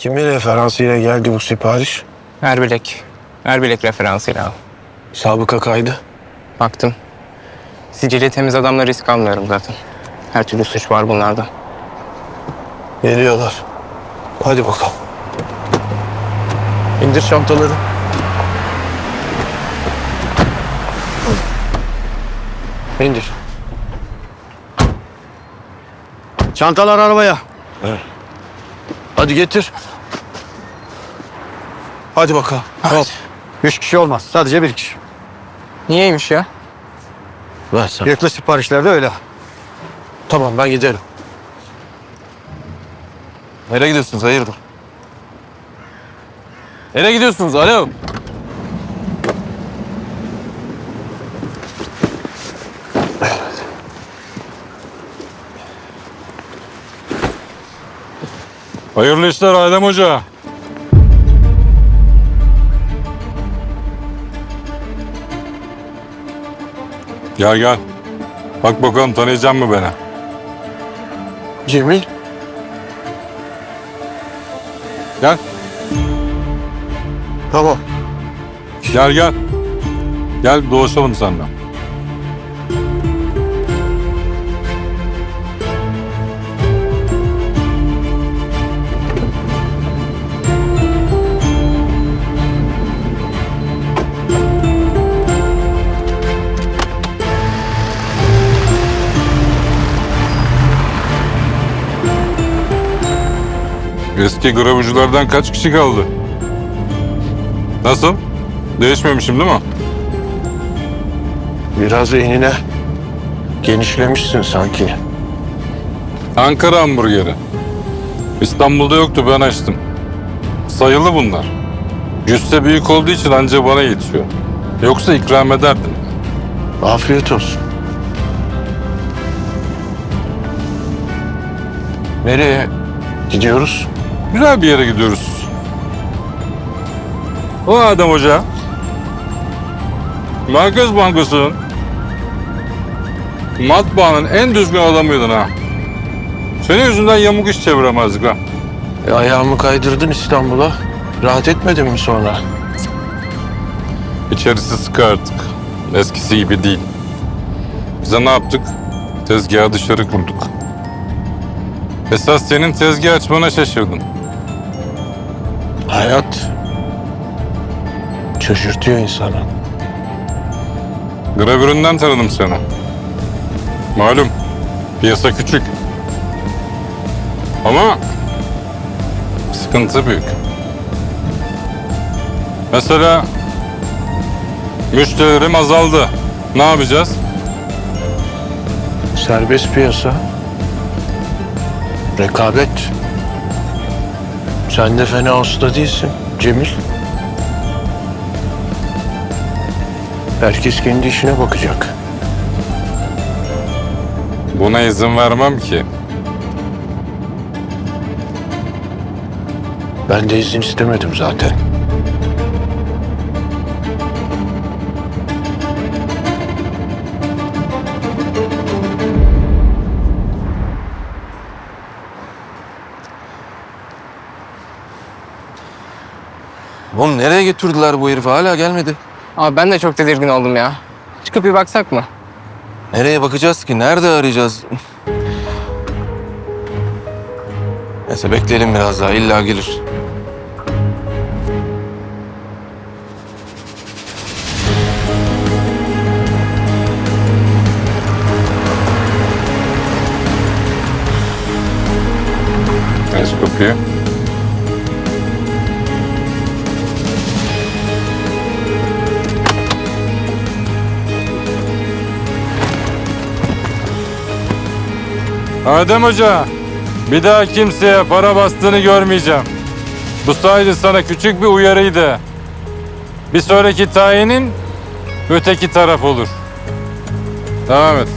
Kimin referansıyla geldi bu sipariş? Erbilek. Erbilek referansıyla al. Sabıka kaydı. Baktım. Sicili temiz adamla risk almıyorum zaten. Her türlü suç var bunlarda. Geliyorlar. Hadi bakalım. İndir çantaları. İndir. Çantalar arabaya. Hadi getir. Hadi bakalım. Hop. Üç kişi olmaz. Sadece bir kişi. Niyeymiş ya? Ver sen. Yırtlı siparişlerde öyle. Tamam ben giderim. Nereye gidiyorsunuz? Hayırdır? Nereye gidiyorsunuz? Alo. Hayırlı işler Adem Hoca. Gel gel. Bak bakalım tanıyacak mı beni? Cemil. Gel. Tamam. Gel gel. Gel dolaşalım seninle. Eski gravürcülerden kaç kişi kaldı? Nasıl? Değişmemişim değil mi? Biraz enine genişlemişsin sanki. Ankara hamburgeri. İstanbul'da yoktu ben açtım. Sayılı bunlar. Cüsse büyük olduğu için anca bana yetişiyor. Yoksa ikram ederdim. Afiyet olsun. Nereye gidiyoruz? Güzel bir yere gidiyoruz. O Adem Hoca. Merkez Bankası'nın matbaanın en düzgün adamıydın ha. Senin yüzünden yamuk iş çeviremezdik ha. E, ayağımı kaydırdın İstanbul'a. Rahat etmedin mi sonra? İçerisi sıkı artık. Eskisi gibi değil. Bize ne yaptık? Tezgahı dışarı kurduk. Esas senin tezgah açmana şaşırdım. Hayat şaşırtıyor insanı. Gravüründen tanıdım seni. Malum piyasa küçük. Ama sıkıntı büyük. Mesela müşterilerim azaldı. Ne yapacağız? Serbest piyasa. Rekabet. Sen de fena usta değilsin Cemil. Herkes kendi işine bakacak. Buna izin vermem ki. Ben de izin istemedim zaten. Oğlum nereye götürdüler bu herifi? Hala gelmedi. Abi ben de çok tedirgin oldum ya. Çıkıp bir baksak mı? Nereye bakacağız ki? Nerede arayacağız? Neyse bekleyelim biraz daha. İlla gelir. Aç kapıyı. Adem Hoca, bir daha kimseye para bastığını görmeyeceğim. Bu sadece sana küçük bir uyarıydı. Bir sonraki tayinin öteki taraf olur. Devam et.